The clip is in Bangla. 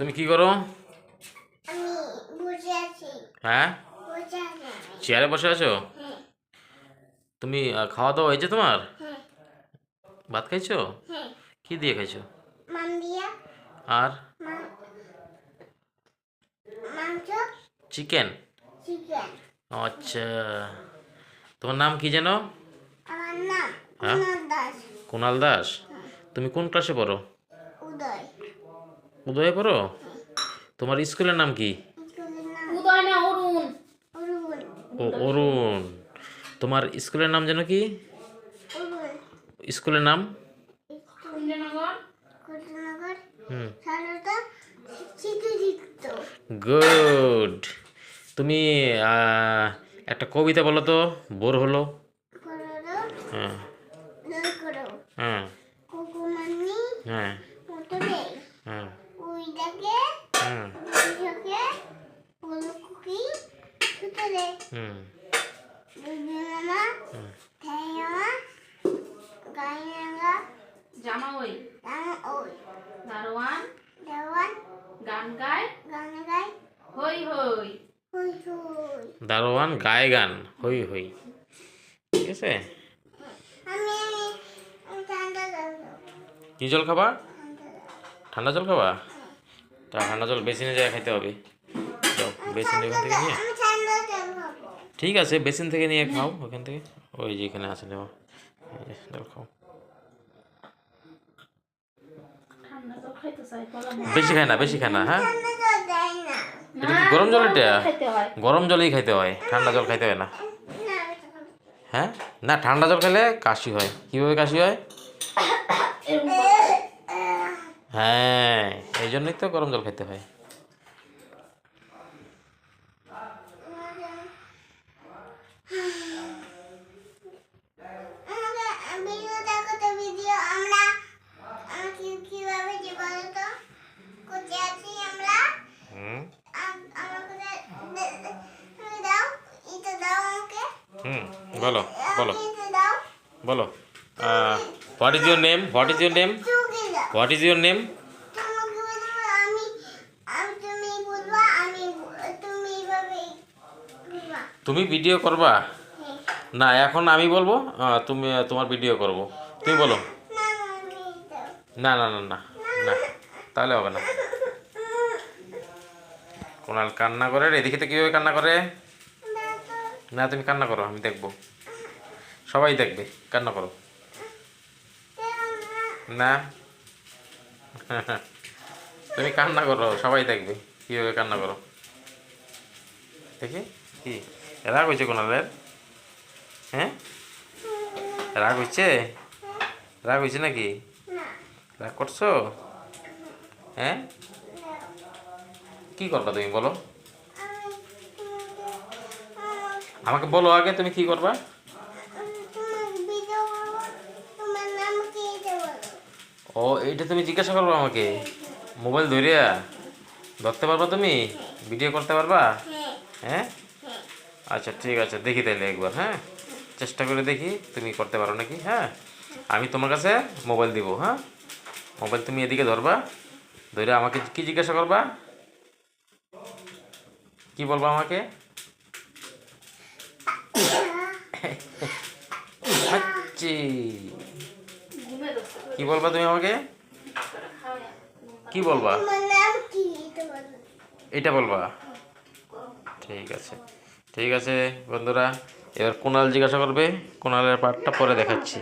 তুমি কি করো? হ্যাঁ। চেয়ারে বসে আছো? তুমি খাওয়া দাওয়া হয়েছে তোমার? ভাত খাইছো? কি দিয়ে খাইছো? আর? চিকেন? আচ্ছা। তোমার নাম কি যেন? হ্যাঁ? কুণাল দাস। তুমি কোন ক্লাসে পড়ো? উদয়। উদয়ে পড়ো তোমার স্কুলের নাম কি? উদয় না অরুণ। অরুণ ও অরুণ। তোমার স্কুলের নাম যেন কি? স্কুলের নাম? হুম। গুড। তুমি একটা কবিতা বলো তো বোর হলো। হ্যাঁ। হ্যাঁ। জামা ওই দারোয়ান। দেওয়ান গান গায়। গানে গাই হই হই দারোয়ান গায়ে গান হই হই ঠিক আছে? কি জল খাবা। ঠান্ডা জল খাবা? তা ঠান্ডা জল বেসিনে যায় খাইতে হবে। যাও বেসিন ওখান থেকে নিয়ে। ঠিক আছে বেসিন থেকে নিয়ে খাও ওখান থেকে। ওই যে এখানে আছে নেওয়া জল খাও। ঠান্ডা জল খাইতে চাই গরম বেশি খায় না বেশি খায় না হ্যাঁ? জল এটা কি গরম জল এটা? গরম জলই খাইতে হয়। ঠান্ডা জল খাইতে হয় না। হ্যাঁ? না ঠান্ডা জল খেলে কাশি হয়। কীভাবে কাশি হয় এরকম করে। হ্যাঁ এই জন্যই তো গরম জল খেতে হয়। হুম। বলো বলো। বলো। What is your name what is your name what is your name তোমাকে বলব আমি আমি তুমি বলবা আমি ব- তুমি এইভাবে বলবা তুমি ভিডিও করবা। না, এখন আমি বলব তুমি তোমার ভিডিও করব। তুমি বলো। না না না না না, তাহলে হবে না। কোনাল কান্না করে দেখি তো কীভাবে কান্না করে? না, তুমি কান্না করো, আমি দেখব। সবাই দেখবে, কান্না করো। না? তুমি কান্না করো, সবাই দেখবে, কীভাবে কান্না করো। দেখি, কি? রাগ হয়েছে কোনালের? হ্যাঁ? রাগ হয়েছে? রাগ হয়েছে নাকি? রাগ করছ? হ্যাঁ? কি করবা তুমি বলো? আমাকে বলো আগে তুমি কি করবা? ও এইটা তুমি জিজ্ঞাসা করব আমাকে? মোবাইল ধরিয়া? ধরতে পারবা তুমি? ভিডিও করতে পারবা? হ্যাঁ। হ্যাঁ? আচ্ছা ঠিক আছে দেখি তাহলে একবার হ্যাঁ? চেষ্টা করে দেখি তুমি করতে পারো নাকি হ্যাঁ? আমি তোমার কাছে মোবাইল দিব হ্যাঁ? মোবাইল তুমি এদিকে ধরবা ধরে আমাকে কি জিজ্ঞাসা করবা? কি বলবা আমাকে। কি বলবা তুমি আমাকে? কি বলবা? এটা বলবা। ঠিক আছে। ঠিক আছে বন্ধুরা এবার কোনাল জিজ্ঞাসা করবে কোনালের পার্টটা পরে দেখাচ্ছি।